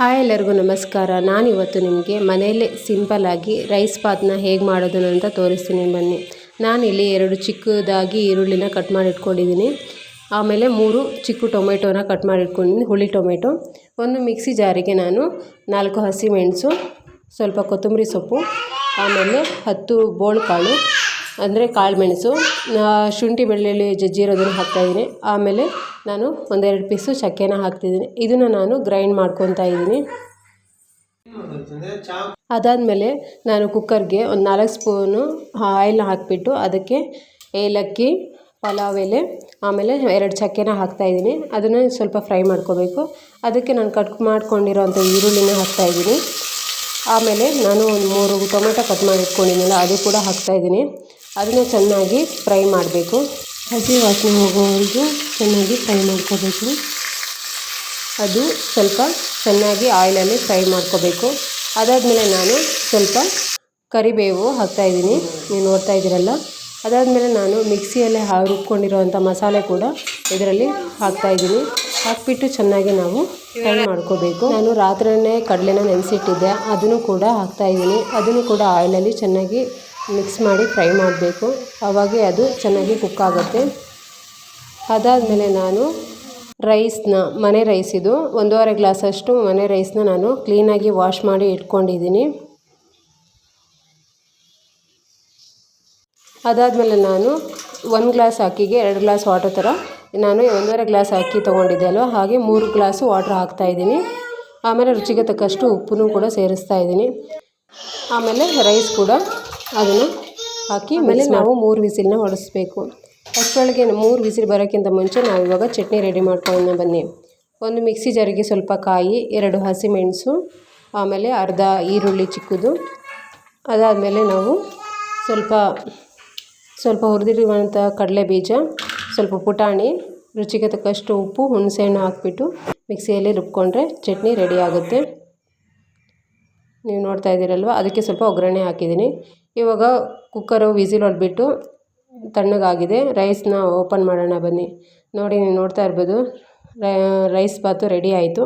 Hi ಎಲ್ಲರಿಗೂ ನಮಸ್ಕಾರ. ನಾನು ಇವತ್ತು ನಿಮಗೆ ಮನೆಯಲ್ಲೇ ಸಿಂಪಲ್ಲಾಗಿ ರೈಸ್ ಪಾತ್ನ ಹೇಗೆ ಮಾಡೋದು ಅಂತ ತೋರಿಸ್ತೀನಿ ಬನ್ನಿ. ನಾನಿಲ್ಲಿ ಎರಡು ಚಿಕ್ಕದಾಗಿ ಈರುಳ್ಳಿನ ಕಟ್ ಮಾಡಿ ಇಟ್ಕೊಂಡಿದ್ದೀನಿ ಆಮೇಲೆ ಮೂರು ಚಿಕ್ಕ ಟೊಮೆಟೊನ ಕಟ್ ಮಾಡಿ ಇಟ್ಕೊಂಡಿದ್ದೀನಿ ಹುಳಿ ಟೊಮೆಟೊ. ಒಂದು ಮಿಕ್ಸಿ ಜಾರಿಗೆ ನಾನು ನಾಲ್ಕು ಹಸಿಮೆಣಸು ಸ್ವಲ್ಪ ಕೊತ್ತಂಬರಿ ಸೊಪ್ಪು, ಆಮೇಲೆ ಹತ್ತು ಬೋಳು ಕಾಳು ಅಂದರೆ ಕಾಳು ಮೆಣಸು ಶುಂಠಿ ಬೆಳ್ಳುಳ್ಳಿ ಜಜ್ಜಿರೋದನ್ನು ಹಾಕ್ತಾಯಿದ್ದೀನಿ ಆಮೇಲೆ ನಾನು ಒಂದೆರಡು ಪೀಸು ಚಕ್ಕೆನ ಹಾಕ್ತಿದ್ದೀನಿ ಇದನ್ನು ನಾನು ಗ್ರೈಂಡ್ ಮಾಡ್ಕೊತಾ ಇದ್ದೀನಿ ಅದಾದಮೇಲೆ ನಾನು ಕುಕ್ಕರ್ಗೆ ಒಂದು ನಾಲ್ಕು ಸ್ಪೂನು ಆಯಿಲ್ ಹಾಕಿಬಿಟ್ಟು ಅದಕ್ಕೆ ಏಲಕ್ಕಿ, ಪಲಾವ್ ಎಲೆ, ಆಮೇಲೆ ಎರಡು ಚಕ್ಕೆನ ಹಾಕ್ತಾಯಿದ್ದೀನಿ ಅದನ್ನು ಸ್ವಲ್ಪ ಫ್ರೈ ಮಾಡ್ಕೋಬೇಕು. ಅದಕ್ಕೆ ನಾನು ಕಟ್ ಮಾಡ್ಕೊಂಡಿರೋಂಥ ಈರುಳ್ಳಿನ ಹಾಕ್ತಾಯಿದ್ದೀನಿ ಆಮೇಲೆ ನಾನು ಒಂದು ಮೂರು ಟೊಮೆಟೊ ಕಟ್ ಮಾಡಿ ಇಟ್ಕೊಂಡಿದ್ದೀನಲ್ಲ ಅದು ಕೂಡ ಹಾಕ್ತಾಯಿದ್ದೀನಿ ಅದನ್ನು ಚೆನ್ನಾಗಿ ಫ್ರೈ ಮಾಡಬೇಕು. ಹಸಿ ವಾಸನೆ ಹೋಗೋವರೆಗೂ ಚೆನ್ನಾಗಿ ಫ್ರೈ ಮಾಡ್ಕೋಬೇಕು. ಅದು ಸ್ವಲ್ಪ ಚೆನ್ನಾಗಿ ಆಯಿಲಲ್ಲಿ ಫ್ರೈ ಮಾಡ್ಕೋಬೇಕು. ಅದಾದಮೇಲೆ ನಾನು ಸ್ವಲ್ಪ ಕರಿಬೇವು ಹಾಕ್ತಾಯಿದ್ದೀನಿ ನೀವು ನೋಡ್ತಾ ಇದ್ದೀರಲ್ಲ? ಅದಾದಮೇಲೆ ನಾನು ಮಿಕ್ಸಿಯಲ್ಲೇ ಹಾ ರುಬ್ಕೊಂಡಿರೋವಂಥ ಮಸಾಲೆ ಕೂಡ ಇದರಲ್ಲಿ ಹಾಕ್ತಾಯಿದ್ದೀನಿ ಹಾಕ್ಬಿಟ್ಟು ಚೆನ್ನಾಗಿ ನಾವು ಫ್ರೈ ಮಾಡ್ಕೋಬೇಕು. ನಾನು ರಾತ್ರಿಯೇ ಕಡಲೆನ ನೆನೆಸಿಟ್ಟಿದ್ದೆ. ಅದನ್ನು ಕೂಡ ಹಾಕ್ತಾಯಿದ್ದೀನಿ ಅದನ್ನು ಕೂಡ ಆಯಿಲಲ್ಲಿ ಚೆನ್ನಾಗಿ ಮಿಕ್ಸ್ ಮಾಡಿ ಫ್ರೈ ಮಾಡಬೇಕು. ಆವಾಗೇ ಅದು ಚೆನ್ನಾಗಿ ಕುಕ್ ಆಗುತ್ತೆ. ಅದಾದಮೇಲೆ ನಾನು ರೈಸ್ನ, ಮನೆ ರೈಸ್ ಇದು. ಒಂದೂವರೆ ಗ್ಲಾಸಷ್ಟು ಮನೆ ರೈಸ್ನ ನಾನು ಕ್ಲೀನಾಗಿ ವಾಶ್ ಮಾಡಿ ಇಟ್ಕೊಂಡಿದ್ದೀನಿ. ಅದಾದಮೇಲೆ ನಾನು ಒಂದು ಗ್ಲಾಸ್ ಅಕ್ಕಿಗೆ ಎರಡು ಗ್ಲಾಸ್ ವಾಟರ್ ಥರ, ನಾನು ಒಂದೂವರೆ ಗ್ಲಾಸ್ ಅಕ್ಕಿ ತೊಗೊಂಡಿದ್ದೆ ಅಲ್ವ? ಹಾಗೆ ಮೂರು ಗ್ಲಾಸು ವಾಟ್ರ್ ಹಾಕ್ತಾಯಿದ್ದೀನಿ ಆಮೇಲೆ ರುಚಿಗೆ ತಕ್ಕಷ್ಟು ಉಪ್ಪನ್ನು ಕೂಡ ಸೇರಿಸ್ತಾ ಇದ್ದೀನಿ. ಆಮೇಲೆ ರೈಸ್ ಕೂಡ ಅದನ್ನು ಹಾಕಿ ಆಮೇಲೆ ನಾವು ಮೂರು ವಿಸಿಲನ್ನ ಹೊಡೆಸ್ಬೇಕು. ಅಷ್ಟರೊಳಗೆ ಮೂರು ವಿಸಿಲ್ ಬರೋಕ್ಕಿಂತ ಮುಂಚೆ ನಾವು ಇವಾಗ ಚಟ್ನಿ ರೆಡಿ ಮಾಡ್ಕೊಳ್ಳೋಣ ಬನ್ನಿ. ಒಂದು ಮಿಕ್ಸಿ ಜಾರಿಗೆ ಸ್ವಲ್ಪ ಕಾಯಿ ಎರಡು ಹಸಿಮೆಣಸು ಆಮೇಲೆ ಅರ್ಧ ಈರುಳ್ಳಿ ಚಿಕ್ಕದು. ಅದಾದಮೇಲೆ ನಾವು ಸ್ವಲ್ಪ ಸ್ವಲ್ಪ ಹುರಿದಿರುವಂಥ ಕಡಲೆ ಬೀಜ ಸ್ವಲ್ಪ ಪುಟಾಣಿ ರುಚಿಗೆ ತಕ್ಕಷ್ಟು ಉಪ್ಪು ಹುಣಸೆಹಣ್ಣು ಹಾಕಿಬಿಟ್ಟು ಮಿಕ್ಸಿಯಲ್ಲಿ ರುಬ್ಕೊಂಡ್ರೆ ಚಟ್ನಿ ರೆಡಿ ಆಗುತ್ತೆ. ನೀವು ನೋಡ್ತಾ ಇದ್ದೀರಲ್ವ? ಅದಕ್ಕೆ ಸ್ವಲ್ಪ ಒಗ್ಗರಣೆ ಹಾಕಿದ್ದೀನಿ. ಇವಾಗ ಕುಕ್ಕರು ವಿಸಿಲ್ ಹೊಡೆದ್ಬಿಟ್ಟು ತಣ್ಣಗಾಗಿದೆ. ರೈಸ್ನ ಓಪನ್ ಮಾಡೋಣ ಬನ್ನಿ. ನೋಡಿ, ನೀವು ನೋಡ್ತಾ ಇರ್ಬೋದು. ರೈಸ್ ಬಾತು ರೆಡಿ ಆಯಿತು.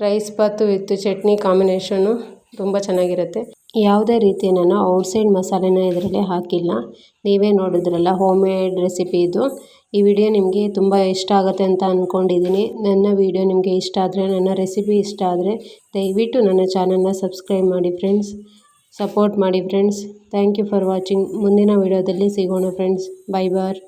Rice bath with chutney combination ತುಂಬ ಚೆನ್ನಾಗಿರುತ್ತೆ. ಯಾವುದೇ ರೀತಿಯ ನಾನು ಔಟ್ಸೈಡ್ ಮಸಾಲೆನ ಇದರಲ್ಲಿ ಹಾಕಿಲ್ಲ. ನೀವೇ ನೋಡಿದ್ರಲ್ಲ ಹೋಮ್ ಮೇಡ್ ರೆಸಿಪಿ ಇದು. ಈ ವಿಡಿಯೋ ನಿಮಗೆ ತುಂಬ ಇಷ್ಟ ಆಗುತ್ತೆ ಅಂತ ಅಂದ್ಕೊಂಡಿದ್ದೀನಿ ನನ್ನ ವಿಡಿಯೋ ನಿಮಗೆ ಇಷ್ಟ ಆದರೆ, ನನ್ನ ರೆಸಿಪಿ ಇಷ್ಟ ಆದರೆ ದಯವಿಟ್ಟು ನನ್ನ ಚಾನಲ್ನ ಸಬ್ಸ್ಕ್ರೈಬ್ ಮಾಡಿ ಫ್ರೆಂಡ್ಸ್. ಸಪೋರ್ಟ್ ಮಾಡಿ friends. Thank you for watching. ಮುಂದಿನ ವಿಡಿಯೋದಲ್ಲಿ ಸಿಗೋಣ ಫ್ರೆಂಡ್ಸ್. By bar.